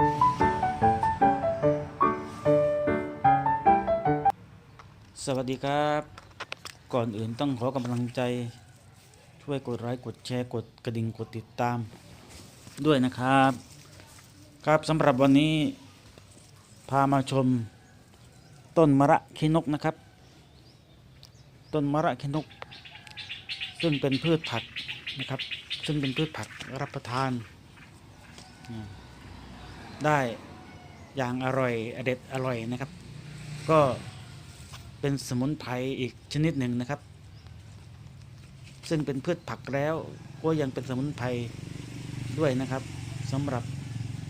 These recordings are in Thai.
สวัสดีครับ ก่อนอื่นต้องขอกำลังใจ ช่วยกดไลค์กดแชร์กดกระดิ่งกดติดตาม ด้วยนะครับ ครับสำหรับวันนี้ พามาชม ต้นมะระขี้นกนะครับ ต้นมะระขี้นก ซึ่งเป็นพืชผักนะครับ ซึ่งเป็นพืชผักรับประทาน ได้อย่างอร่อยอเด็ดอร่อยนะครับ ก็เป็นสมุนไพรอีกชนิดหนึ่งนะครับ ซึ่งเป็นพืชผักแล้วก็ยังเป็นสมุนไพรด้วยนะครับสำหรับ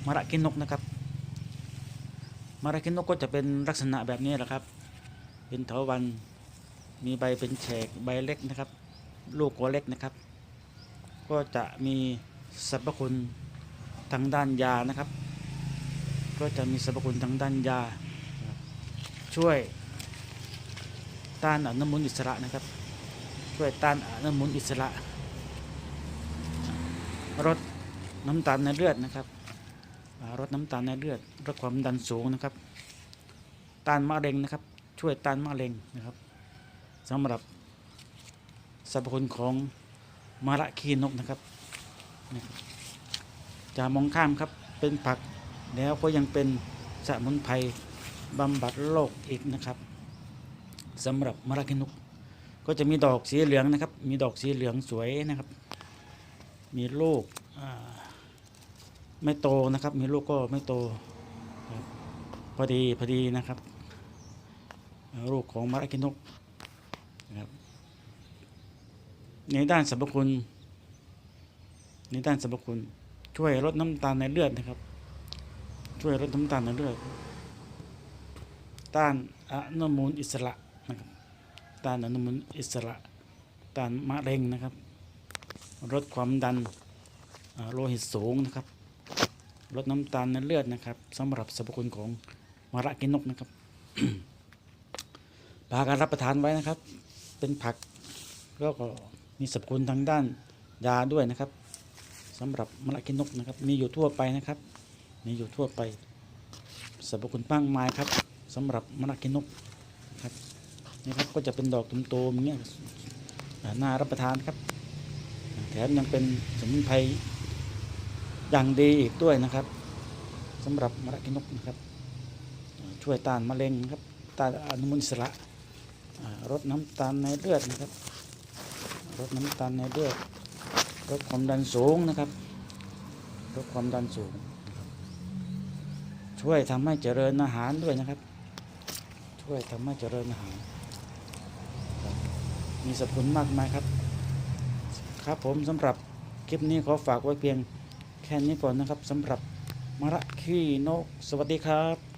มะระกินนกนะครับมะระกินนกก็จะเป็นลักษณะแบบนี้แหละครับ เป็นเถาวันมีใบเป็นแฉกใบเล็กนะครับ ลูกก็เล็กนะครับ ก็จะมีสรรพคุณทางด้านยานะครับ ก็จะมีสรรพคุณทางด้านยา ช่วยต้านอนุมูลอิสระนะครับ ช่วยต้านอนุมูลอิสระลดน้ำตาลในเลือดนะครับลดน้ำตาลในเลือดลดความดันสูงนะครับ ต้านมะเร็งนะครับ ช่วยต้านมะเร็งนะครับสำหรับสรรพคุณของมะระขี้นกนะครับ จะมองข้ามครับเป็นผัก แล้วก็ยังเป็นสมุนไพรบำบัดโรคอีกนะครับสำหรับมะระขี้นกก็จะมีดอกสีเหลืองนะครับ มีดอกสีเหลืองสวยนะครับ มีลูกไม่โตนะครับ มีลูกก็ไม่โตพอดีพอดีนะครับลูกของมะระกินนกนะครับในด้านสรรพคุณในด้านสรรพคุณช่วยลดน้ำตาลในเลือดนะครับ ช่วยลดน้ำตาลในเลือดต้านอนุมูลอิสระนะครับต้านอนุมูลอิสระต้านมะเร็งนะครับ ลดความดันโลหิตสูงนะครับ ลดน้ำตาลในเลือดนะครับสำหรับสรรพคุณของมะระกินนกนะครับพาการรับประทานไว้นะครับ เป็นผักแล้วก็มีสรรพคุณทางด้านยาด้วยนะครับสำหรับมะระกินนกนะครับ มีอยู่ทั่วไปนะครับ มีอยู่ทั่วไปสรรพคุณมากมายครับสำหรับมะระกินนกครับนี่ครับก็จะเป็นดอกตุ่มๆอย่างเงี้ยน่ารับประทานครับ แถมยังเป็นสมุนไพรอย่างดีอีกด้วยนะครับสำหรับมะระกินกนะครับ ช่วยต้านมะเร็งครับต้านอนุมูลอิสระลดน้ำตาลในเลือดนะครับลดน้ำตาลในเลือดลดความดันสูงนะครับลดความดันสูง ช่วยทำให้เจริญอาหารด้วยนะครับ ช่วยทำให้เจริญอาหาร มีสรรพคุณมากมายครับ ครับผมสำหรับคลิปนี้ขอฝากไว้เพียงแค่นี้ก่อนนะครับสำหรับมะระขี้นก สวัสดีครับ